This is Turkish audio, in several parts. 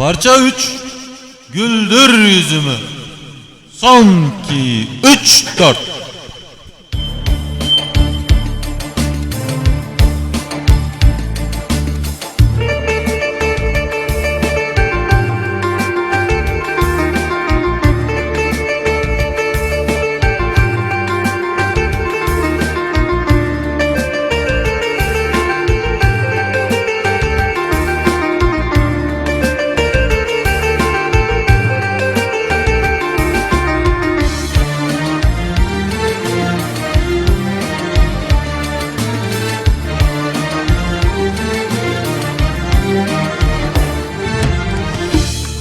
Parça 3 Güldür yüzümü. Son 2 3 4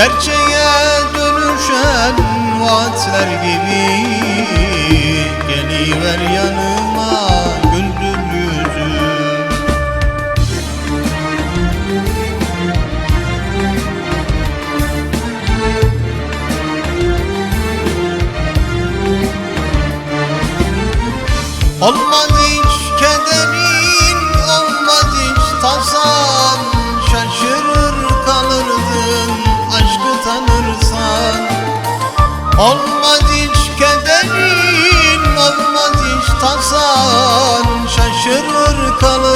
Gerçeğe dönüşen vaatler gibi Geliver yanıma güldür yüzümü Olmaz hiç kederin, Olmaz hiç kederin, olmaz hiç tasan Şaşırır kalırdın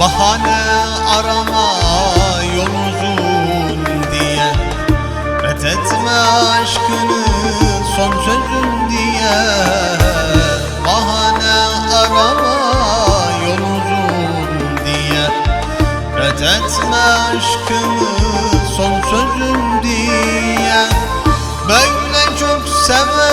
Bahane arama yol uzun diye. Fethetme aşkını son sözün diye. Bahane arama yol uzun diye. Fethetme aşkını son sözün diye. Böyle çok sevene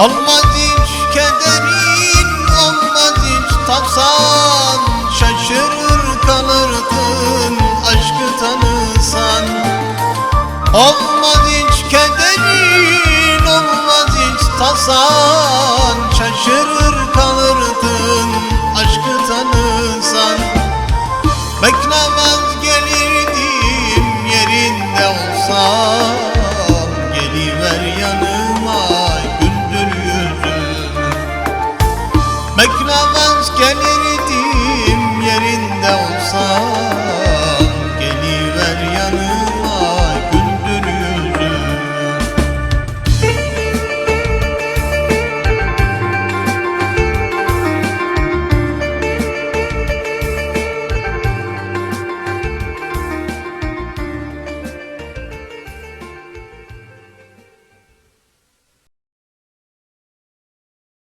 Olmaz hiç kederin, olmaz hiç tasan Şaşırır kalırdın aşkı tanısan. Olmaz hiç kederin, olmaz hiç tasan Şaşırır yanıma